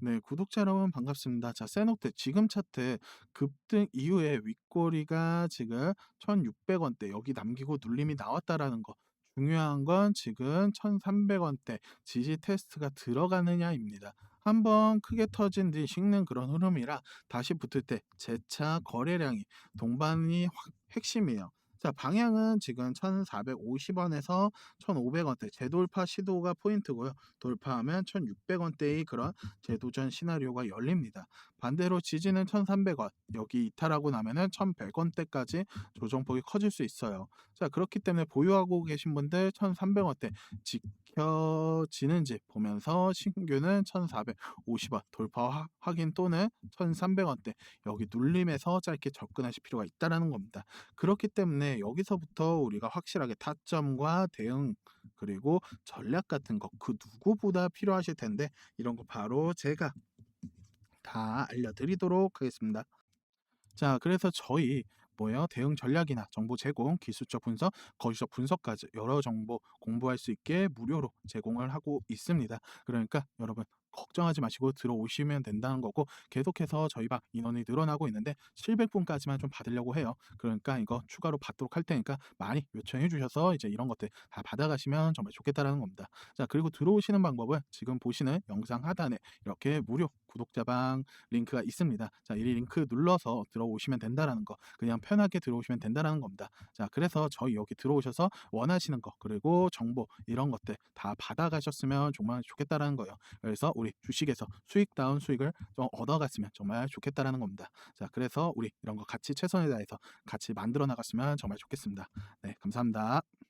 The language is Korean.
네, 구독자 여러분 반갑습니다. 자, 세녹대 지금 차트 급등 이후에 윗꼬리가 지금 1,600원대 여기 남기고 눌림이 나왔다라는 거. 중요한 건 지금 1,300원대 지지 테스트가 들어가느냐입니다. 한번 크게 터진 뒤 식는 그런 흐름이라 다시 붙을 때 재차 거래량이 동반이 확 핵심이에요. 자, 방향은 지금 1,450원에서 1,500원대 재돌파 시도가 포인트고요. 돌파하면 1,600원대의 그런 재도전 시나리오가 열립니다. 반대로 지지는 1,300원, 여기 이탈하고 나면은 1,100원대까지 조정폭이 커질 수 있어요. 자, 그렇기 때문에 보유하고 계신 분들 1,300원대 지 켜지는지 보면서 신규는 1,450원 돌파 화- 확인 또는 1,300원대 여기 눌림에서 짧게 접근하실 필요가 있다라는 겁니다. 그렇기 때문에 여기서부터 우리가 확실하게 타점과 대응 그리고 전략 같은 거그 누구보다 필요하실 텐데 이런 거 바로 제가 다 알려드리도록 하겠습니다. 자, 그래서 저희 뭐예요? 대응 전략이나 정보 제공, 기술적 분석, 거시적 분석까지 여러 정보 공부할 수 있게 무료로 제공을 하고 있습니다. 그러니까 여러분 걱정하지 마시고 들어오시면 된다는 거고 계속해서 저희 방 인원이 늘어나고 있는데 700분까지만 좀 받으려고 해요. 그러니까 이거 추가로 받도록 할 테니까 많이 요청해 주셔서 이제 이런 것들 다 받아가시면 정말 좋겠다라는 겁니다. 자, 그리고 들어오시는 방법은 지금 보시는 영상 하단에 이렇게 무료 구독자방 링크가 있습니다. 자, 이 링크 눌러서 들어오시면 된다라는 거. 그냥 편하게 들어오시면 된다라는 겁니다. 자, 그래서 저희 여기 들어오셔서 원하시는 거 그리고 정보 이런 것들 다 받아가셨으면 정말 좋겠다라는 거예요. 그래서 우리 주식에서 수익다운 수익을 좀 얻어갔으면 정말 좋겠다라는 겁니다. 자, 그래서 우리 이런 거 같이 최선을 다해서 같이 만들어 나갔으면 정말 좋겠습니다. 네, 감사합니다.